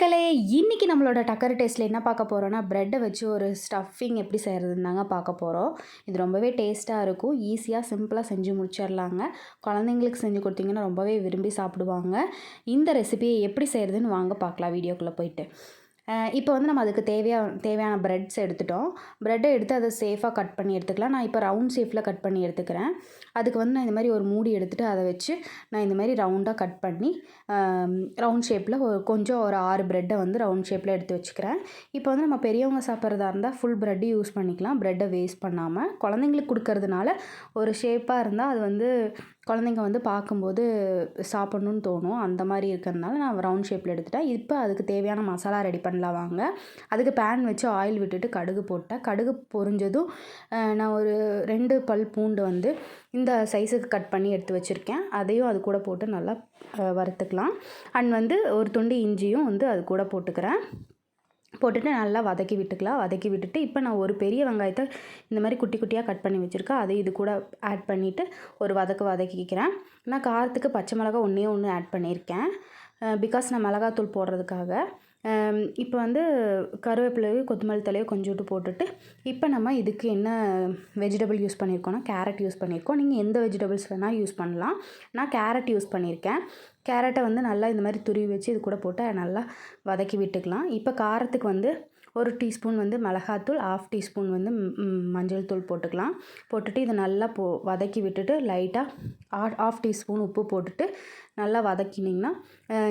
மக்களே இன்றைக்கி நம்மளோட டக்கர் டேஸ்ட்டில் என்ன பார்க்க போகிறோன்னா ப்ரெட்டை வச்சு ஒரு ஸ்டஃபிங் எப்படி செய்கிறதுன்னு தாங்க பார்க்க போகிறோம் இது ரொம்பவே டேஸ்ட்டாக இருக்கும். ஈஸியாக சிம்பிளாக செஞ்சு முடிச்சிடலாங்க. குழந்தைங்களுக்கு செஞ்சு கொடுத்தீங்கன்னா ரொம்பவே விரும்பி சாப்பிடுவாங்க. இந்த ரெசிபியை எப்படி செய்கிறதுன்னு வாங்க பார்க்கலாம் வீடியோக்குள்ளே போயிட்டு. இப்போ வந்து நம்ம அதுக்கு தேவையான தேவையான ப்ரெட்ஸ் எடுத்துட்டோம். ப்ரெட்டை எடுத்து அதை சேஃபாக கட் பண்ணி எடுத்துக்கலாம். நான் இப்போ ரவுண்ட் ஷேப்பில் கட் பண்ணி எடுத்துக்கிறேன். அதுக்கு வந்து நான் இந்த மாதிரி ஒரு மூடி எடுத்துகிட்டு அதை வச்சு நான் இந்த மாதிரி ரவுண்டாக கட் பண்ணி ரவுண்ட் ஷேப்பில் கொஞ்சம் ஒரு ஆறு ப்ரெட்டை வந்து ரவுண்ட் ஷேப்பில் எடுத்து வச்சுக்கிறேன். இப்போ வந்து நம்ம பெரியவங்க சாப்பிட்றதா இருந்தால் ஃபுல் ப்ரெட்டு யூஸ் பண்ணிக்கலாம். ப்ரெட்டை வேஸ்ட் பண்ணாமல் குழந்தைங்களுக்கு கொடுக்கறதுனால ஒரு ஷேப்பாக இருந்தால் அது வந்து குழந்தைங்க வந்து பார்க்கும்போது சாப்பிட்ணுன்னு தோணும். அந்த மாதிரி இருக்கிறதுனால நான் ரவுண்ட் ஷேப்பில் எடுத்துட்டேன். இப்போ அதுக்கு தேவையான மசாலா ரெடி பண்ணலாம் வாங்க. அதுக்கு பேன் வச்சு ஆயில் விட்டுட்டு கடுகு போட்டேன். கடுகு பொரிஞ்சதும் நான் ஒரு ரெண்டு பல் பூண்டு வந்து இந்த சைஸுக்கு கட் பண்ணி எடுத்து வச்சுருக்கேன். அதையும் அது கூட போட்டு நல்லா வறுத்துக்கலாம். அண்ட் வந்து ஒரு துண்டு இஞ்சியும் வந்து அது கூட போட்டுக்கிறேன். போட்டுட்டு நல்லா வதக்கி விட்டுக்கலாம். வதக்கி விட்டுட்டு இப்போ நான் ஒரு பெரிய வெங்காயத்தை இந்த மாதிரி குட்டி குட்டியாக கட் பண்ணி வச்சுருக்கேன். அதை இது கூட ஆட் பண்ணிவிட்டு ஒரு வதக்கு வதக்கிக்கிறேன். நான் காரத்துக்கு பச்சை மிளகா ஒன்றே ஒன்று ஆட் பண்ணியிருக்கேன். பிகாஸ் நான் மிளகாத்தூள் போடுறதுக்காக. இப்போ வந்து கருவேப்பிலையோ கொத்தமல்லி தழையோ கொஞ்சோண்டு போட்டுட்டு இப்போ நம்ம இதுக்கு என்ன வெஜிடபிள் யூஸ் பண்ணியிருக்கோன்னா கேரட் யூஸ் பண்ணியிருக்கோம் நீங்கள் எந்த வெஜிடபிள்ஸ் வேணால் யூஸ் பண்ணலாம். நான் கேரட் யூஸ் பண்ணியிருக்கேன் கேரட்டை வந்து நல்லா இந்த மாதிரி துருவி வச்சு இது கூட போட்டு நல்லா வதக்கி விட்டுக்கலாம். இப்போ காரத்துக்கு வந்து ஒரு டீஸ்பூன் வந்து மிளகாத்தூள் ஆஃப் டீஸ்பூன் வந்து மஞ்சள் தூள் போட்டுக்கலாம். போட்டுட்டு இதை நல்லா போ வதக்கி விட்டுட்டு லைட்டாக ஆஃப் டீஸ்பூன் உப்பு போட்டுட்டு நல்லா வதக்கினிங்கன்னா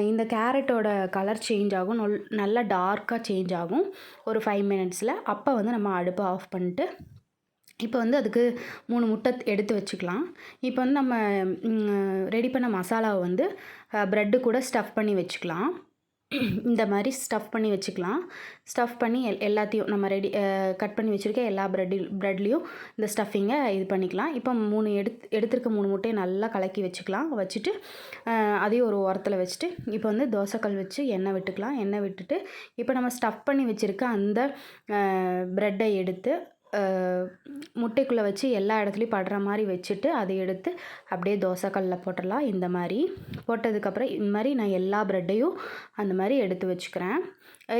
இந்த கேரட்டோட கலர் சேஞ்ச் ஆகும். நொல் நல்லா டார்க்காக சேஞ்ச் ஆகும். ஒரு ஃபைவ் மினிட்ஸில் அப்போ வந்து நம்ம அடுப்பை ஆஃப் பண்ணிட்டு இப்போ வந்து அதுக்கு மூணு முட்டை எடுத்து வச்சுக்கலாம். இப்போ வந்து நம்ம ரெடி பண்ண மசாலாவை வந்து ப்ரெட்டு கூட ஸ்டஃப் பண்ணி வச்சுக்கலாம். இந்த மாதிரி ஸ்டஃப் பண்ணி வச்சுக்கலாம். ஸ்டஃப் பண்ணி எல் எல்லாத்தையும் நம்ம ரெடி கட் பண்ணி வச்சுருக்க எல்லா ப்ரெட்டில் ப்ரெட்லேயும் இந்த ஸ்டஃபிங்கை இது பண்ணிக்கலாம். இப்போ மூணு எடுத்து எடுத்துருக்க மூணு முட்டையை நல்லா கலக்கி வச்சுக்கலாம். வச்சுட்டு அதையும் ஒரு உரத்தில் வச்சுட்டு இப்போ வந்து தோசைக்கல் வச்சு எண்ணெய் விட்டுக்கலாம். எண்ணெய் விட்டுட்டு இப்போ நம்ம ஸ்டஃப் பண்ணி வச்சுருக்க அந்த ப்ரெட்டை எடுத்து முட்டைக்குள்ளே வச்சு எல்லா இடத்துலையும் படுற மாதிரி வச்சுட்டு அதை எடுத்து அப்படியே தோசைக்கல்லில் போட்டுடலாம். இந்த மாதிரி போட்டதுக்கப்புறம் இந்த மாதிரி நான் எல்லா ப்ரெட்டையும் அந்த மாதிரி எடுத்து வச்சுக்கிறேன்.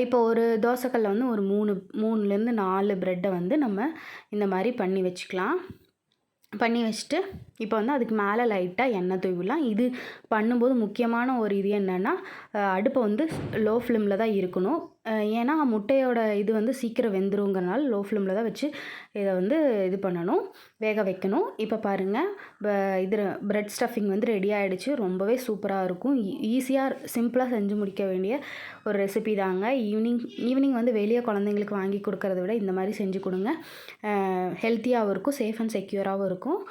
இப்போ ஒரு தோசைக்கல்லில் வந்து ஒரு மூணு மூணுலேருந்து நாலு ப்ரெட்டை வந்து நம்ம இந்த மாதிரி பண்ணி வச்சுக்கலாம். பண்ணி வச்சுட்டு இப்போ வந்து அதுக்கு மேலே லைட்டாக எண்ணெய் தூவிடலாம். இது பண்ணும்போது முக்கியமான ஒரு இது என்னென்னா அடுப்பை வந்து லோ ஃப்ளேமில் தான் இருக்கணும். ஏன்னா முட்டையோட இது வந்து சீக்கிரம் வெந்துருங்கிறனால லோ ஃப்ளேமில் தான் வச்சு இதை வந்து இது பண்ணணும் வேக வைக்கணும். இப்போ பாருங்கள் இது ப்ரெட் ஸ்டஃபிங் வந்து ரெடி ஆகிடுச்சு ரொம்பவே சூப்பராக இருக்கும். ஈஸியாக சிம்பிளாக செஞ்சு முடிக்க வேண்டிய ஒரு ரெசிபி தாங்க. ஈவினிங் ஈவினிங் வந்து வெளியே குழந்தைங்களுக்கு வாங்கி கொடுக்குறத விட இந்த மாதிரி செஞ்சு கொடுங்க. ஹெல்த்தியாகவும் இருக்கும் சேஃப் அண்ட் செக்யூராகவும் இருக்கும்.